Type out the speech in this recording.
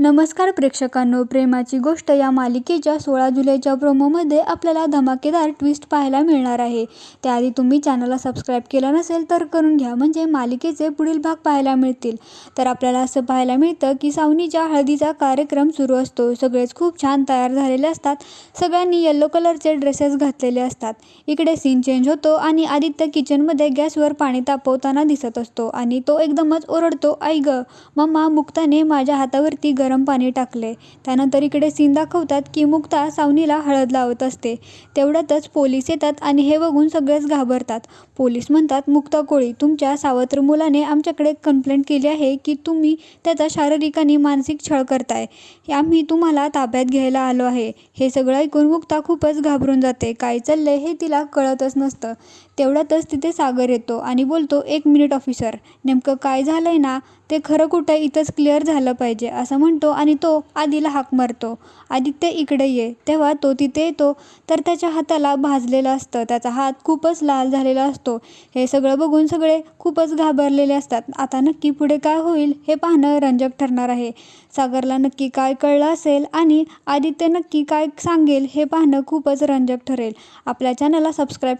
नमस्कार प्रेक्षकांनो प्रेमाची गोष्ट या मालिकेच्या सोळा जुलैच्या प्रोमोमध्ये आपल्याला धमाकेदार ट्विस्ट पाहायला मिळणार आहे. त्याआधी तुम्ही चॅनलला सबस्क्राईब केलं नसेल तर करून घ्या म्हणजे मालिकेचे पुढील भाग पाहायला मिळतील. तर आपल्याला असं पाहायला मिळतं की सावनीच्या हळदीचा कार्यक्रम सुरू असतो. सगळेच खूप छान तयार झालेले असतात. सगळ्यांनी येल्लो कलरचे ड्रेसेस घातलेले असतात. इकडे सीन चेंज होतो आणि आदित्य किचनमध्ये गॅसवर पाणी तापवताना दिसत असतो आणि तो एकदमच ओरडतो आई ग मम्मा मुक्ताने माझ्या हातावरती गरम पाणी टाकले. त्यानंतर इकडे सीन दाखवतात की मुक्ता सावनीला हळद लावत असते. तेवढ्यातच पोलीस येतात आणि हे बघून सगळेच घाबरतात. पोलीस म्हणतात मुक्ता कोळी तुमच्या सावत्र मुलाने आमच्याकडे कंप्लेंट केली आहे की तुम्ही त्याचा शारीरिक आणि मानसिक छळ करताय. आम्ही तुम्हाला ताब्यात घ्यायला आलो आहे. हे सगळं ऐकून मुक्ता खूपच घाबरून जाते. काय चाललंय हे तिला कळतच नसतं. तेवढ्यातच तिथे सागर येतो आणि बोलतो एक मिनिट ऑफिसर नेमकं काय झालंय ना? ते खरं कुठं इथंच क्लिअर झालं पाहिजे असं म्हणतो आणि तो आधीला हाक मारतो. आदित्य इकडे ये. तेव्हा तो तिथे येतो. तर त्याच्या हाताला भाजलेलं असतं. त्याचा हात खूपच लाल झालेला असतो. हे सगळं बघून सगळे खूपच घाबरलेले असतात. आता नक्की पुढे काय होईल हे पाहणं रंजक ठरणार आहे. सागरला नक्की काय कळलं असेल आणि आदित्य नक्की काय सांगेल हे पाहणं खूपच रंजक ठरेल. आपल्या चॅनलला सबस्क्राईब